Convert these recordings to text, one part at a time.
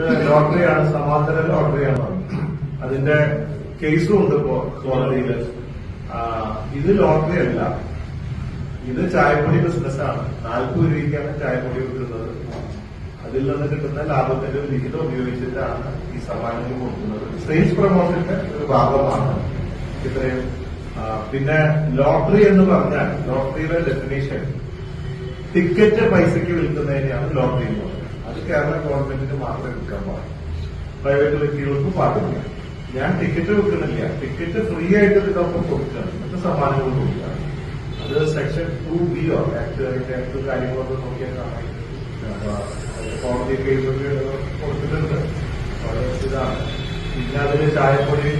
ലോട്ടറിയാണ് സമാന്തര ലോട്ടറിയാണ്. അതിന്റെ കേസും ഉണ്ട് ഇപ്പോ കോടതിയിൽ ഇത് ലോട്ടറി അല്ല ഇത് ചായപ്പൊടി ബിസിനസ്സാണ് നാൽപ്പത് രൂപയ്ക്കാണ് ചായപ്പൊടി വിൽക്കുന്നത്. അതിൽ നിന്ന് കിട്ടുന്ന ലാഭത്തിന്റെ ഒരു വിഹിതം ഉപയോഗിച്ചിട്ടാണ് ഈ സമ്മാനങ്ങൾ കൊടുക്കുന്നത്. സെയിൽസ് പ്രൊമോഷന്റെ ഒരു ഭാഗമാണ് ഇത്രയും. പിന്നെ ലോട്ടറി എന്ന് പറഞ്ഞാൽ ലോട്ടറിയുടെ ഡെഫിനേഷൻ ടിക്കറ്റ് പൈസയ്ക്ക് വിൽക്കുന്നതിനെയാണ് ലോട്ടറി എന്ന് പറയുന്നത്. അത് കേരള ഗവൺമെന്റിന് മാത്രമേ എടുക്കാൻ പാടുള്ളൂ പ്രൈവറ്റ് വ്യക്തികൾക്ക് പാടില്ല. ഞാൻ ടിക്കറ്റ് വെക്കുന്നില്ല. ടിക്കറ്റ് ഫ്രീ ആയിട്ട് ഇതൊക്കെ കൊടുക്കുകയാണ് എന്നിട്ട് സമ്മാനങ്ങൾ കൊടുക്കുകയാണ് അത് സെക്ഷൻ ടു ബിയോ ആക്ട് അതിന്റെ ആക്ട് കാര്യങ്ങളൊക്കെ നോക്കിയാൽ കാണാം. കോടതി കേസൊക്കെ കൊടുത്തിട്ടുണ്ട്. ഇതാണ്. പിന്നെ അതിന് ചായപ്പൊടി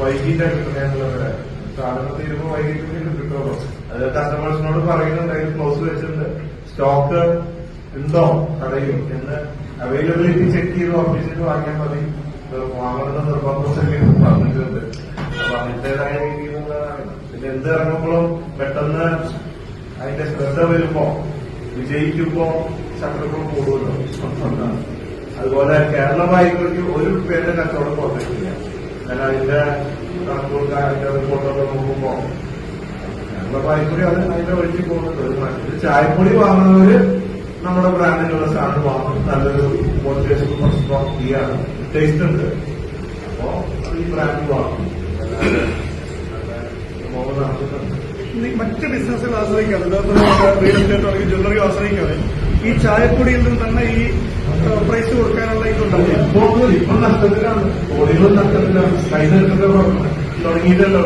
വൈകിട്ട് കിട്ടുന്നതെന്നുള്ളത് സാധനം തീരുമ്പോൾ വൈകിട്ട് കിട്ടുള്ളൂ അത് കസ്റ്റമേഴ്സിനോട് പറയുന്നുണ്ട് ക്ലോസ് വെച്ചിട്ടുണ്ട്. സ്റ്റോക്ക് ഉണ്ടോ? കടയിൽ എന്ന് അവൈലബിലിറ്റി ചെക്ക് ചെയ്ത് ഓഫീസിൽ വാങ്ങിയാൽ മതി. വാങ്ങുന്ന നിർബന്ധമില്ല പറഞ്ഞിട്ടുണ്ട്. അപ്പൊ അതിന്റേതായ രീതിയിലുള്ളതാണ് പിന്നെ എന്ത് ഇറങ്ങുമ്പോഴും പെട്ടെന്ന് അതിന്റെ ശ്രദ്ധ വരുമ്പോ വിജയിക്കുമ്പോ ശത്രുക്കൾ കൂടുമല്ലോ. അതുപോലെ കേരള ബാങ്കുകൾക്ക് ഒരു പേരുടെ കച്ചവടം പുറത്തേക്കില്ല ഞാൻ അതിന്റെ കണക്കുകൾ അതിന്റെ റിപ്പോർട്ടൊക്കെ നോക്കുമ്പോ കേരള ബാങ്കുകൂടി അത് അതിന്റെ വഴിക്ക് പോകുന്നുണ്ട്. ഒരു. ചായപ്പൊടി വാങ്ങുന്നവര് നമ്മുടെ ബ്രാൻഡിലുള്ള സാധനം വാങ്ങും നല്ലൊരു മോട്ടിവേഷൻ സ്ട്രോങ് ചെയ്യാണ്. ടേസ്റ്റ് ഉണ്ട്. അപ്പോ ഈ ബ്രാൻഡ് വാങ്ങും. മറ്റ് ബിസിനസ്സുകൾ ആശ്രയിക്കാതെ ഉദാഹരണത്തിന് റിയൽ എസ്റ്റേറ്റ് അല്ലെങ്കിൽ ജ്വല്ലറി ആശ്രയിക്കാതെ ഈ ചായപ്പൊടിയിൽ നിന്ന് തന്നെ ഈ പ്രൈസ് കൊടുക്കാനുള്ള ഇതുണ്ടാവും ഇപ്പോൾ ഇപ്പൊ നഷ്ടത്തിലാണ്. ഓടികളും നഷ്ടത്തിലാണ്. കൈനിർക്കൊക്കെ തുടങ്ങിയിട്ടല്ലോ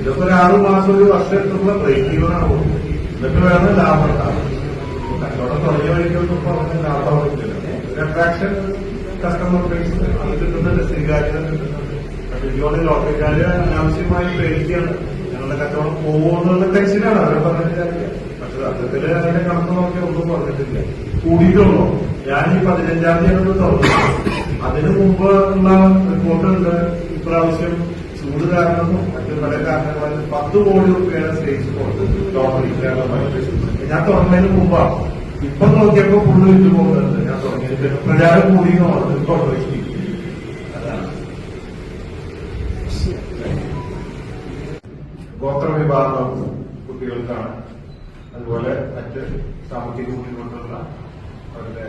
ഇതൊക്കെ ഒരു ആറു മാസം ഒരു വർഷം എത്തുമ്പോൾ ബ്രേക്ക് ഈവനാണ് എന്നിട്ട് വേണം ലാഭം ഉണ്ടാവും. തുടങ്ങിയ വഴിക്കൊന്നും പറഞ്ഞ ലാഭം കിട്ടില്ല ഒരു കസ്റ്റമർ ബേസ് അത് കിട്ടുന്നുണ്ട് സ്വീകാര്യത കിട്ടുന്നുണ്ട് പക്ഷെ ഇതുകൊണ്ട് ലോട്ടറിക്കാര് അനാവശ്യമായി പേടിക്കുകയാണ് ഞങ്ങളുടെ കച്ചവടം പോകുന്നുള്ള ടെൻഷനാണ് അവരെ പറഞ്ഞിട്ട് കാര്യമില്ല പക്ഷെ സത്യത്തിൽ അതിന്റെ കണക്ക് നോക്കി ഒന്നും പറഞ്ഞിട്ടില്ല കൂടിയിട്ടുള്ളൂ ഞാൻ ഈ പതിനഞ്ചാം തീയതി തുറന്നു അതിനു മുമ്പ് ഉള്ള റിപ്പോർട്ടുണ്ട് ഇപ്രാവശ്യം ചൂട് കാരണവും മറ്റു പല കാരണങ്ങളും പത്ത് കോടി റുപ്യയാണ് സെയിൽസ് കൊടുത്തത് ലോട്ടറി കേരളമായിട്ട് ഞാൻ തുറന്നതിന് മുമ്പാണ് ഇപ്പൊ നോക്കിയപ്പോ പുള്ളി വിറ്റ് പോകുന്നുണ്ട്. ഞാൻ തുടങ്ങിയിട്ട് പ്രചാരം കൂടി എന്ന് പറഞ്ഞത് ലോട്ടറി അതാണ്. ഗോത്ര വിഭാഗം കുട്ടികൾക്കാണ് അതുപോലെ മറ്റ് സാമ്പത്തിക ബുദ്ധിമുട്ടുള്ള അവരുടെ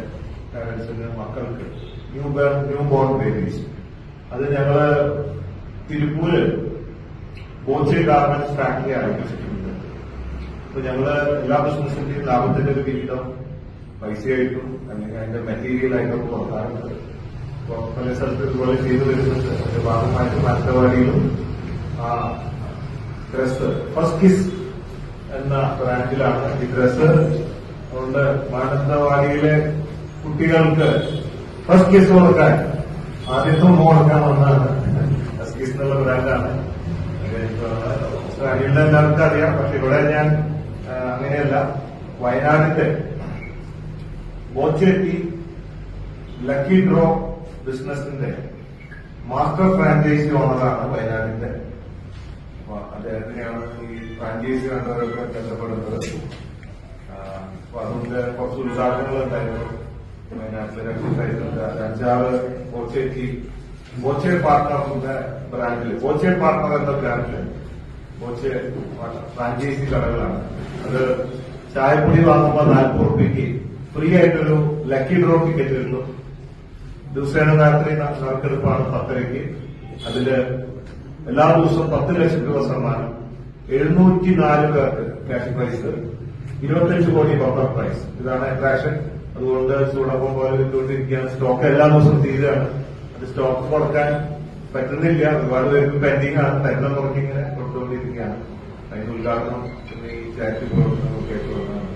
പാരന്റ്സിന് മക്കൾക്ക് ന്യൂ ന്യൂ ബോൺ ബേബീസ് അത് ഞങ്ങൾ തിരുപ്പൂര് ബോച്ചി ഗാർമെന്റ്സ് ഫാക്ടറി ആരംഭിച്ചിട്ടുണ്ട് അപ്പൊ ഞങ്ങൾ എല്ലാ ബിസിനസിന്റെയും ലാഭത്തിന്റെ ഒരു വിഹിതം പൈസയായിട്ടും അല്ലെങ്കിൽ അതിന്റെ മെറ്റീരിയൽ ആയിട്ടും കൊടുക്കാറുണ്ട് പല സ്ഥലത്ത് ഇതുപോലെ ചെയ്തു വരുന്നുണ്ട്. അതിന്റെ ഭാഗമായിട്ട് ആ ഡ്രസ് ഫസ്റ്റ് കിസ് എന്ന ബ്രാൻഡിലാണ് ഈ ഡ്രസ് അതുകൊണ്ട് മാനന്തവാടിയിലെ കുട്ടികൾക്ക് ഫസ്റ്റ് കിസ് കൊടുക്കാൻ ആദ്യത്തെ കൊടുക്കാൻ ഒന്നാണ് ഫസ്റ്റ് കിസ് എന്നുള്ള ബ്രാൻഡാണ് എല്ലാവർക്കും അറിയാം. പക്ഷെ ഇവിടെ ഞാൻ അങ്ങനെയല്ല വയനാടിന്റെ ബോച്ചേട്ടി ലക്കി ഡ്രോ ബിസിനസിന്റെ മാസ്റ്റർ ഫ്രാഞ്ചൈസി ഓണറാണ് വയനാടിന്റെ അപ്പൊ അദ്ദേഹത്തിനെയാണ് ഈ ഫ്രാഞ്ചൈസി കണ്ടവരൊക്കെ ബന്ധപ്പെടുന്നത് ആ, അപ്പൊ അതുകൊണ്ട് കുറച്ച് ഉദ്ഘാടനങ്ങൾ ഉണ്ടായിരുന്നു വയനാട്ടിലെ രണ്ട് സൈഡിലുണ്ട് അത് അഞ്ചാറ് ബോച്ചേറ്റി ബോച്ചെ പാർട്ട്ണറിന്റെ ബ്രാൻഡിൽ ബോച്ചെ പാർട്ട്ണർ എന്ന ബ്രാൻഡിൽ ബോച്ചെ ഫ്രാഞ്ചൈസി കടകളാണ്. അത് ചായപ്പൊടി വാങ്ങുമ്പോൾ നാൽപ്പത് റുപ്യക്ക് ഫ്രീ ആയിട്ടൊരു ലക്കി ഡ്രോ ടിക്കറ്റ് വരുന്നു ദിവസേന രാത്രി നറുക്കെടുപ്പാണ് പത്തരയ്ക്ക്. അതിൽ എല്ലാ ദിവസവും പത്ത് ലക്ഷം രൂപ സമ്മാനം എഴുന്നൂറ്റി നാല് പേർക്ക് ക്യാഷ് പ്രൈസ് ഇരുപത്തഞ്ച് കോടി ബമ്പർ പ്രൈസ് ഇതാണ് അട്രാക്ഷൻ അതുകൊണ്ട് ചൂടപ്പം പോലെ വിട്ടുകൊണ്ടിരിക്കുകയാണ് സ്റ്റോക്ക് എല്ലാ ദിവസവും തീരുകയാണ്. അത് സ്റ്റോക്ക് കൊടുക്കാൻ പറ്റുന്നില്ല. ഒരുപാട് പേർക്ക് പെൻഡിങ് ആണ്. തരുന്ന നോക്കി ഇങ്ങനെ കൊടുത്തുകൊണ്ടിരിക്കുകയാണ് അതിന്റെ ഉദ്ഘാടനം ഈ ചാറ്റ് പ്രവർത്തനമൊക്കെ ആയിട്ട് വന്നതാണ്